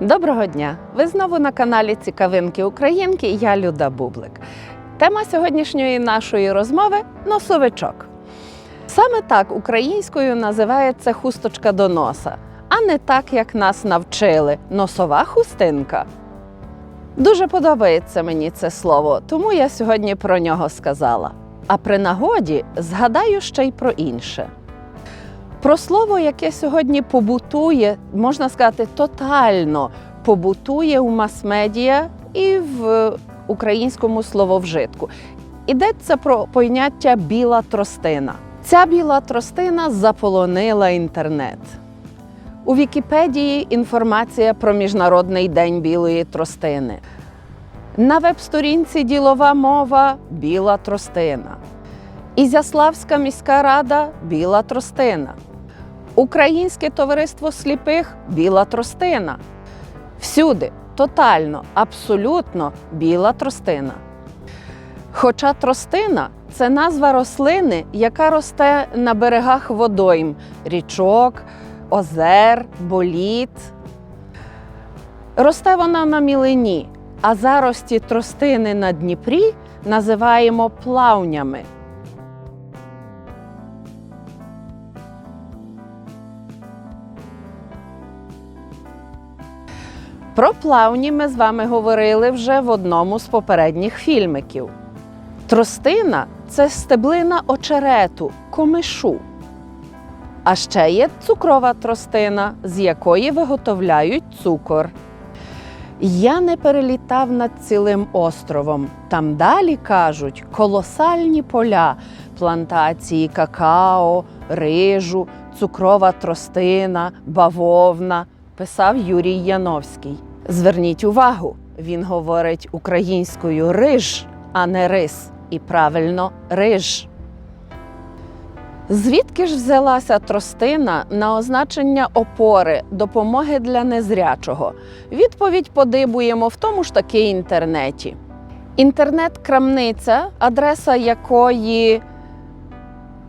Доброго дня! Ви знову на каналі Цікавинки Українки. Я Люда Бублик. Тема сьогоднішньої нашої розмови носовичок. Саме так українською називається хусточка до носа, а не так, як нас навчили носова хустинка. Дуже подобається мені це слово, тому я сьогодні про нього сказала. А при нагоді згадаю ще й про інше. Про слово, яке сьогодні побутує, можна сказати, тотально побутує у мас-медіа і в українському слововжитку. Йдеться про поняття біла тростина. Ця біла тростина заполонила інтернет. У Вікіпедії інформація про Міжнародний день білої тростини. На веб-сторінці ділова мова біла тростина. Ізяславська міська рада біла тростина. Українське товариство сліпих біла тростина. Всюди тотально, абсолютно біла тростина. Хоча тростина це назва рослини, яка росте на берегах водойм, річок, озер, боліт. Росте вона на мілині, а зарості тростини на Дніпрі називаємо плавнями. Про плавні ми з вами говорили вже в одному з попередніх фільмиків. Тростина це стеблина очерету, комишу. А ще є цукрова тростина, з якої виготовляють цукор. Я не перелітав над цілим островом. Там далі кажуть колосальні поля, плантації какао, рижу, цукрова тростина, бавовна, писав Юрій Яновський. Зверніть увагу, він говорить українською риж, а не рис. І правильно риж. Звідки ж взялася тростина на означення опори, допомоги для незрячого? Відповідь подибуємо в тому ж таки інтернеті. Інтернет-крамниця, адреса якої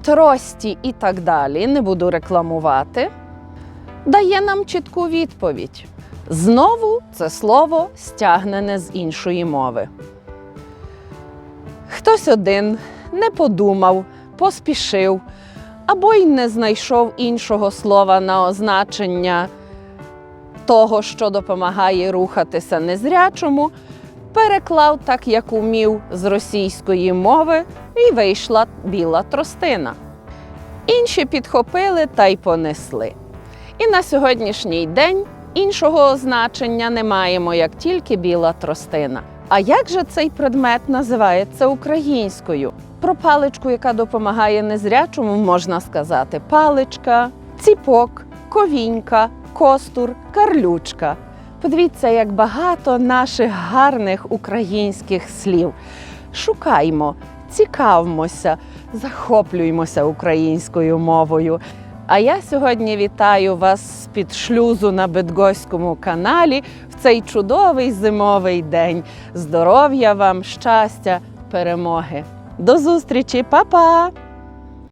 трості і так далі, не буду рекламувати, дає нам чітку відповідь. Знову це слово стягнене з іншої мови. Хтось один не подумав, поспішив або й не знайшов іншого слова на означення того, що допомагає рухатися незрячому, переклав так, як умів з російської мови, і вийшла біла тростина. Інші підхопили та й понесли. І на сьогоднішній день іншого означення не маємо, як тільки біла тростина. А як же цей предмет називається українською? Про паличку, яка допомагає незрячому, можна сказати паличка, ціпок, ковінька, костур, карлючка. Подивіться, як багато наших гарних українських слів. Шукаймо, цікавимося, захоплюємося українською мовою. А я сьогодні вітаю вас з-під шлюзу на Бедгоському каналі в цей чудовий зимовий день. Здоров'я вам, щастя, перемоги! До зустрічі, Па-па!